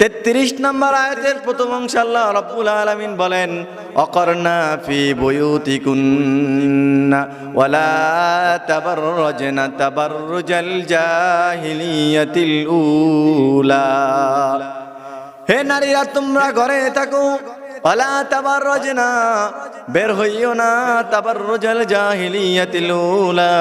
33 নম্বর আয়াতের প্রথম অংশ আল্লাহ রাব্বুল আলামিন বলেন, অকরনা ফি উলা। হে নারীরা, তোমরা ঘরে থাকো, ওয়ালা তাবাররাজনা, বের হইও না তাবাররুজাল জাহিলিয়াতিল উলা।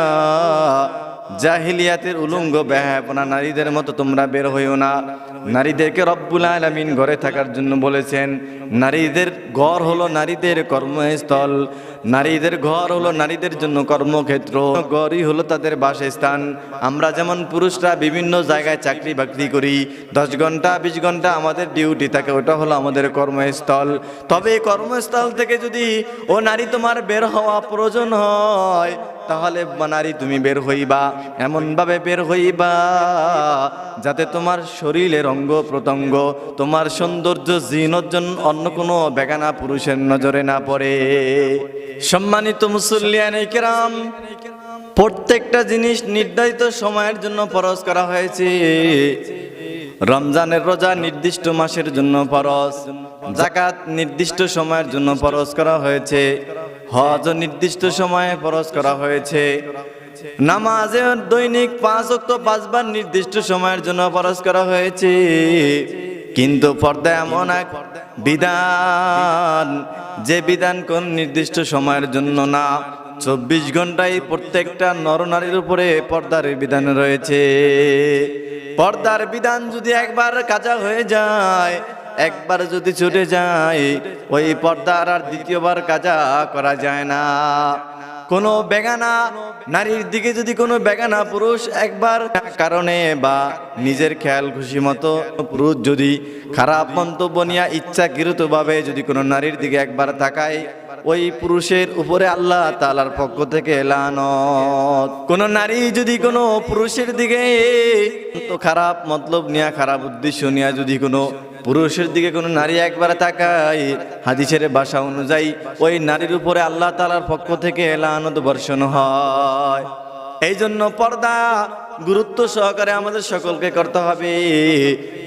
জাহিলিয়াতের উলঙ্গ ব্যাহাপনা নারীদের মতো তোমরা বের হইও না। নারীদেরকে রব্বুল আলামিন ঘরে থাকার জন্য বলেছেন, নারীদের ঘর হলো নারীদের কর্মস্থল। নারীদের ঘর হলো নারীদের জন্য কর্মক্ষেত্র। ঘরই হলো তাদের বাসস্থান। আমরা যেমন পুরুষরা বিভিন্ন জায়গায় চাকরি বাকরি করি, দশ ঘণ্টা, বিশ ঘণ্টা আমাদের ডিউটি থাকে, ওটা হলো আমাদের কর্মস্থল। তবে এই কর্মস্থল থেকে যদি ও নারী তোমার বের হওয়া প্রয়োজন হয় তাহলে নারী তুমি বের হইবা, এমনভাবে বের হইবা, যাতে তোমার শরীরের অঙ্গ প্রত্যঙ্গ, তোমার সৌন্দর্য জিনজ্জন অন্য কোনো বেগানা পুরুষের নজরে না পড়ে। সম্মানিত মুসল্লিয়ান কেরাম প্রত্যেকটা জিনিস নির্ধারিত সময়ের জন্য ফরজ করা হয়েছে। রমজানের রোজা নির্দিষ্ট মাসের জন্য ফরজ, জাকাত নির্দিষ্ট সময়ের জন্য ফরজ করা হয়েছে। হজ নির্দিষ্ট সময়ে ফরজ করা হয়েছে। নামাজে দৈনিক পাঁচ অক্ট পাঁচবার নির্দিষ্ট সময়ের জন্য ফরজ করা হয়েছে। কিন্তু পর্দা এমন এক বিধান, যে বিধান কোন নির্দিষ্ট সময়ের জন্য না। চব্বিশ ঘন্টায় প্রত্যেকটা নরনারীর উপরে পর্দার বিধান রয়েছে। পর্দার বিধান যদি একবার কাজা হয়ে যায় একবার যদি ছুটে যায়, ওই পর্দার আর দ্বিতীয়বার কাজা করা যায় না। কোনো বেগানা, নারীর দিকে যদি কোনো বেগানা পুরুষ একবার কারণে বা নিজের খেয়াল খুশি মতো পুরুষ যদি খারাপ মন্তব্য নিয়ে ইচ্ছাকৃতভাবে যদি কোনো নারীর দিকে একবার তাকায়, ওই পুরুষের উপরে আল্লাহ তালার পক্ষ থেকে লানত। কোন নারী যদি কোনো পুরুষের দিকে তো খারাপ মতলব নিয়ে, খারাপ উদ্দেশ্য নিয়ে যদি কোনো পুরুষের দিকে কোনো নারী একবার তাকায়। হাদিসের বাসা অনুযায়ী ওই নারীর উপরে আল্লাহ তালার পক্ষ থেকে লানত বর্ষণ হয়। এই জন্য পর্দা গুরুত্ব সহকারে আমাদের সকলকে করতে হবে।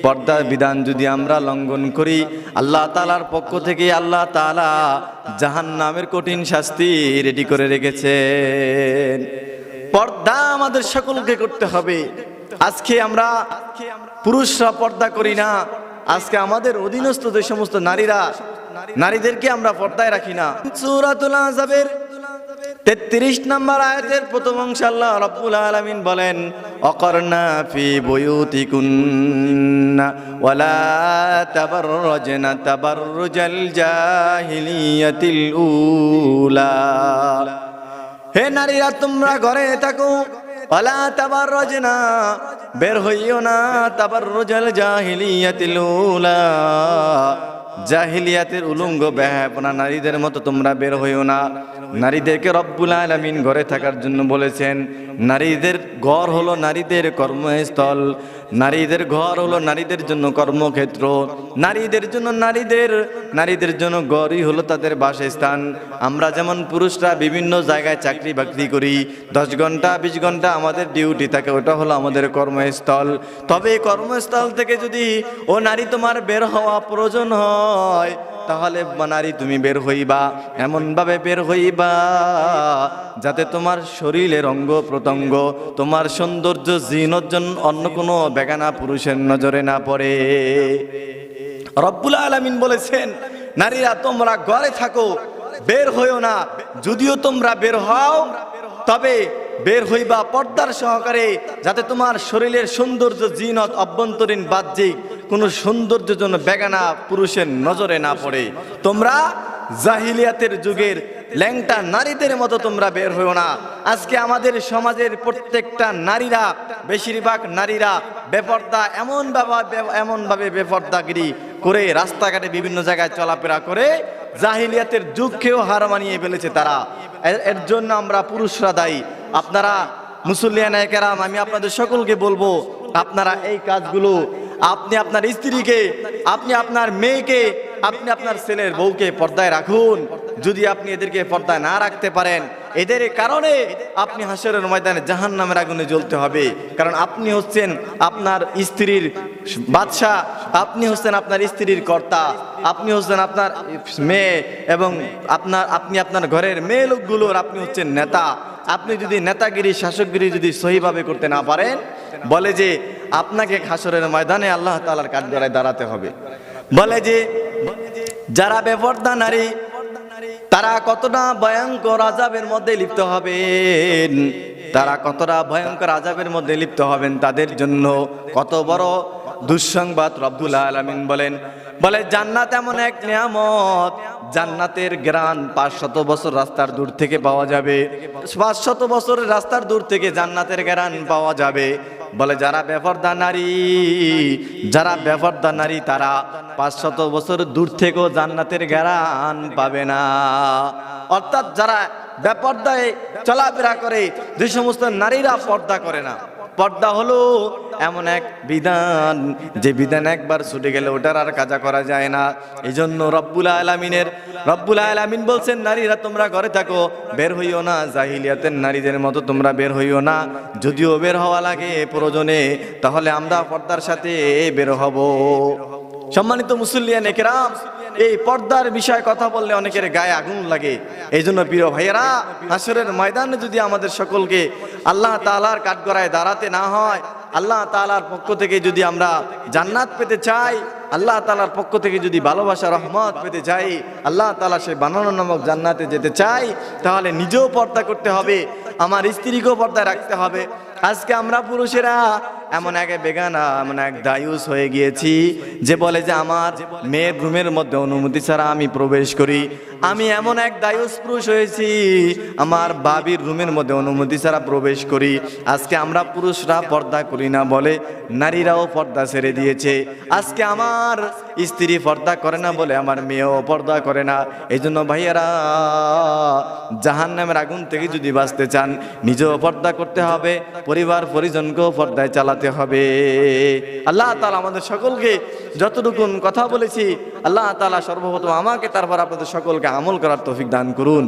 পর্দার বিধান যদি আমরা লঙ্ঘন করি, আল্লাহ তালার পক্ষ থেকে আল্লাহ তালা জাহান নামের কঠিন শাস্তি রেডি করে রেখেছেন। পর্দা আমাদের সকলকে করতে হবে। আজকে আমরা পুরুষরা পর্দা করি না আজকে আমাদের অধীনস্থ যে সমস্ত নারীরা নারীদেরকে আমরা পর্দায় রাখি না। সূরাতুল তেত্রিশ নম্বর আয়াতের প্রথম অংশ আল্লাহ রব্বুল আলামিন বলেন অকরনা ফি বুয়ুতিকুন্না ওয়ালা তাবাররাজনা তাবাররুজাল জাহিলিয়াতিল উলা। হে নারীরা তোমরা ঘরে থাকো। তাবাররাজনা, বের হইও না জাহিলিয়াতিল উলা। জাহিলিয়াতের উলঙ্গ ব্যাপনা নারীদের মতো তোমরা বের হইও না। নারীদেরকে রব্বুল আলামিন ঘরে থাকার জন্য বলেছেন, নারীদের ঘর হলো নারীদের কর্মস্থল, নারীদের ঘর হলো নারীদের জন্য কর্মক্ষেত্র, নারীদের জন্য নারীদের নারীদের জন্য ঘরই হলো তাদের বাসস্থান। আমরা যেমন পুরুষরা বিভিন্ন জায়গায় চাকরি বাকরি করি, দশ ঘণ্টা, বিশ ঘণ্টা আমাদের ডিউটি থাকে, ওটা হলো আমাদের কর্মস্থল। তবে এই কর্মস্থল থেকে যদি, ও নারী তোমার বের হওয়া প্রয়োজন হয় তাহলে নারী তুমি বের হইবা, এমনভাবে বের হইবা, যাতে তোমার শরীরের অঙ্গ প্রত্যঙ্গ, তোমার সৌন্দর্য জিনজ্জন অন্য কোনো বেগানা পুরুষের নজরে না পড়ে। রব্বুল আলামিন বলেছেন, নারীরা তোমরা ঘরে থাকো, বের হইও না। যদিও তোমরা বের হও, তবে বের হইবা পর্দার সহকারে, যাতে তোমার শরীরের সৌন্দর্য জিনত অভ্যন্তরীণ বাহ্যিক কোনো সৌন্দর্য জন্য বেগানা পুরুষের নজরে না পড়ে। তোমরা জাহিলিয়াতের যুগের ল্যাংটা নারীদের মতো তোমরা বের হইও না। আজকে আমাদের সমাজের প্রত্যেকটা নারীরা, বেশিরভাগ নারীরা বেপর্দা, এমন এমনভাবে বেপর্দাগিরি করে রাস্তাঘাটে বিভিন্ন জায়গায় চলাফেরা করে, জাহিলিয়াতের যুগকেও হার মানিয়ে ফেলেছে তারা। এর- এর জন্য আমরা পুরুষরা দায়ী। আপনারা মুসল্লিয়ান কেরাম আমি আপনাদের সকলকে বলব, আপনারা এই কাজগুলো, আপনি আপনার স্ত্রীকে, আপনি আপনার মেয়েকে, আপনি আপনার ছেলের বউকে পর্দায় রাখুন। যদি আপনি এদেরকে পর্দায় না রাখতে পারেন, এদের কারণে আপনি হাসরের ময়দানে জাহান নামের আগুনে জ্বলতে হবে। কারণ আপনি হচ্ছেন আপনার স্ত্রীর বাদশাহ, আপনি হচ্ছেন আপনার স্ত্রীর কর্তা, আপনি হচ্ছেন আপনার মেয়ে এবং আপনার, আপনি আপনার ঘরের মেয়ে লোকগুলোর, আপনি হচ্ছেন নেতা। আপনি যদি নেতাগিরি, শাসকগিরি যদি সহিভাবে করতে না পারেন, বলে যে আপনাকে খাসরের ময়দানে আল্লাহ তালার কাঠগড়ায় দাঁড়াতে হবে। বলে যে যারা বেপর্দা নারী, তারা কতটা ভয়ঙ্কর আজাবের মধ্যে লিপ্ত হবেন। তারা কতটা ভয়ঙ্কর আজাবের মধ্যে লিপ্ত হবেন, তাদের জন্য কত বড় দুঃসংবাদ রব্দুল আলমিন বলেন, বলে, জান্নাত এমন এক নিয়ামত, জান্নাতের গ্রান পাঁচ শত বছর রাস্তার দূর থেকে পাওয়া যাবে। পাঁচ শত বছরের রাস্তার দূর থেকে জান্নাতের গ্রান পাওয়া যাবে। বলে, যারা বেফরদা নারী, যারা বেফরদা নারী, তারা পাঁচ শত বছর দূর থেকেও জান্নাতের গ্রান পাবে না। অর্থাৎ যারা বেপর্দায় চলাফেরা করে, যে সমস্ত নারীরা পর্দা করে না পর্দা হলো এমন এক বিধান। যে বিধান একবার ছুটে গেলে ওটার আর কাজা করা যায় না। এই জন্য রব্বুল আলমিনের রব্বুল আলমিন বলছেন, নারীরা তোমরা ঘরে থাকো, বের হইও না। জাহিলিয়াতের নারীদের মতো তোমরা বের হইও না। যদিও বের হওয়া লাগে প্রয়োজনে, তাহলে আমরা পর্দার সাথে বের হব। সম্মানিত মুসল্লিয়ান একরাম এই পর্দার বিষয়ে কথা বললে অনেকের গায়ে আগুন লাগে। এই জন্য প্রিয় ভাইয়েরা, হাসরের ময়দানে যদি আমাদের সকলকে আল্লাহ তালার কাঠগড়ায় দাঁড়াতে না হয়, আল্লাহ তালার পক্ষ থেকে যদি আমরা জান্নাত পেতে চাই, আল্লাহ তালার পক্ষ থেকে যদি ভালোবাসা, রহমত পেতে চাই, আল্লাহ তালা সে বানানো নামক জান্নাতে যেতে চাই, তাহলে নিজেও পর্দা করতে হবে, আমার স্ত্রীকেও পর্দায় রাখতে হবে। আজকে আমরা পুরুষেরা এমন এক বেগানা, এমন এক দায়ুস হয়ে গিয়েছি, যে বলে যে আমার মেয়ের রুমের মধ্যে অনুমতি ছাড়া আমি প্রবেশ করি। আমি এমন এক দায়ুস পুরুষ হয়েছি, আমার বাবির রুমের মধ্যে অনুমতি ছাড়া প্রবেশ করি। আজকে আমরা পুরুষরা পর্দা করি না বলে নারীরাও পর্দা ছেড়ে দিয়েছে। আজকে আমার স্ত্রী পর্দা করে না বলে আমার মেয়েও পর্দা করে না। এই জন্য ভাইয়ারা জাহান নামের আগুন থেকে যদি বাঁচতে চান, নিজেও পর্দা করতে হবে, পরিবার পরিজনকেও পর্দায় চালাতে হবে। আল্লাহ তালা আমাদের সকলকে যতটুকুন কথা বলেছি আল্লাহ তালা সর্বপ্রথম আমাকে তারপর আপনাদের সকলকে আমল করার তৌফিক দান করুন।